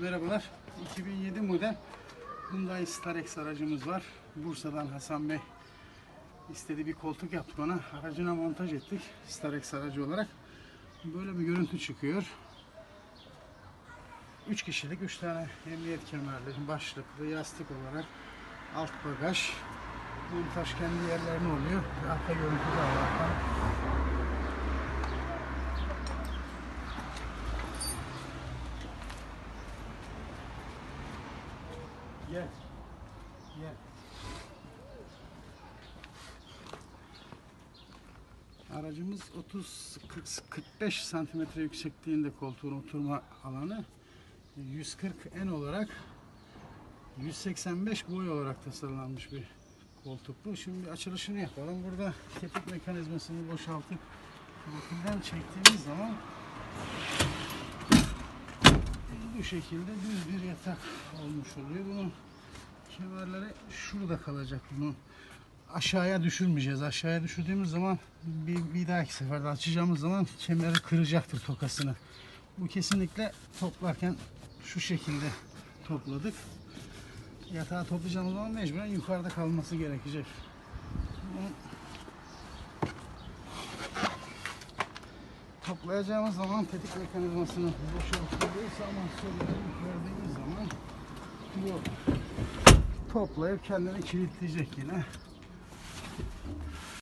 Merhabalar. 2007 model Hyundai Starex aracımız var. Bursa'dan Hasan Bey istediği bir koltuk yaptık ona. Aracına montaj ettik. Starex aracı olarak. Böyle bir görüntü çıkıyor. 3 kişilik 3 tane emniyet kemerli, başlıklı, yastık olarak alt bagaj. Montaj kendi yerlerine oluyor. Arka görüntü de Allah'tan. Gel. Gel. Aracımız 30 40 45 santimetre yüksekliğinde koltuğun oturma alanı 140 en olarak 185 boy olarak tasarlanmış bir koltuk bu. Şimdi açılışını yapalım. Burada tetik mekanizmasını boşaltıp bakımdan çektiğimiz zaman bu şekilde düz bir yatak olmuş oluyor. Bunun kemerleri şurada kalacak bunu. Aşağıya düşürmeyeceğiz. Aşağıya düşürdüğümüz zaman bir, bir dahaki seferde açacağımız zaman kemeri kıracaktır tokasını. Bu kesinlikle toplarken şu şekilde topladık. Yatağı toplayacağımız zaman mecburen yukarıda kalması gerekecek. Bunu toplayacağımız zaman tetik mekanizmasını boşaltıyoruz ama sonra verdiğimiz zaman toplayıp kendini kilitleyecek yine.